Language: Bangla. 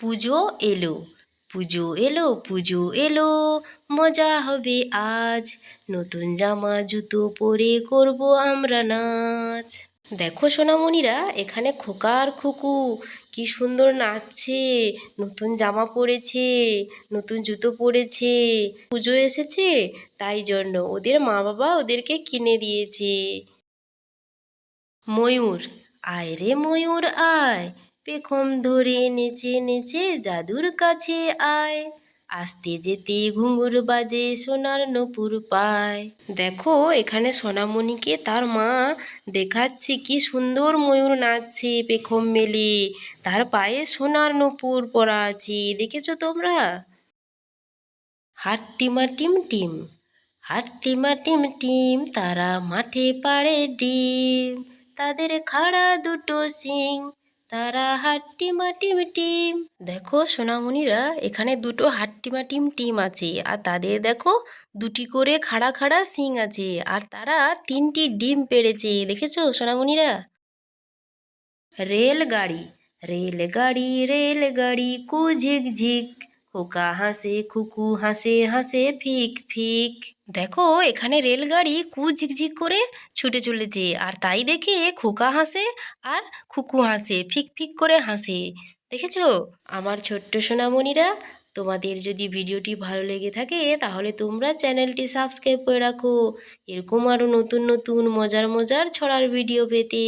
পুজো এলো। পুজো এলো পুজো এলো, মজা হবে আজ। নতুন জামা, জুতো পরে করব আমরা নাচ। দেখো সোনামণিরা, এখানে খোকার খুকু, কি সুন্দর নাচছে। নতুন জামা পরেছে, নতুন জুতো পরেছে, পুজো এসেছে, তাই জন্য ওদের মা বাবা ওদেরকে কিনে দিয়েছে। ময়ূর, আয় রে ময়ূর, আয়। পেখম ধরে নেচে নেচে জাদুর কাছে আয়। আসতে যেতে ঘুঙুর বাজে সোনার নপুর পায়। দেখো, এখানে সোনামণিকে তার মা দেখাচ্ছে কি সুন্দর ময়ূর নাচছে পেখম মেলে। তার পায়ে সোনার নপুর পরা আছে, দেখেছ তোমরা? হাট্টিমা টিম টিম হাট্টিমা টিম টিম, তারা মাঠে পাড়ে ডিম। তাদের খাড়া দুটো সিং তারা হাট্টিমা টিম টিম দেখো সোনামণিরা এখানে দুটো হাট্টিমা টিম টিম আছে আর তাদের দেখো দুটি করে খাড়া খাড়া সিং আছে আর তারা তিনটি ডিম পেড়েছে দেখেছ সোনামণিরা? রেলগাড়ি রেলগাড়ি রেলগাড়ি কু ঝিক ঝিক। খোকা হাসে খুকু হাসে হাসে ফিক ফিক। দেখো, এখানে রেলগাড়ি কু ঝিকঝিক করে ছুটে চলেছে। আর তাই দেখে খোকা হাসে আর খুকু হাসে, ফিক ফিক করে হাসে। দেখেছ? আমার ছোট্ট সোনামণিরা, তোমাদের যদি ভিডিওটি ভালো লেগে থাকে, তাহলে তোমরা চ্যানেলটি সাবস্ক্রাইব করে রাখো। এরকম আরও নতুন নতুন মজার মজার ছড়ার ভিডিও পেতে।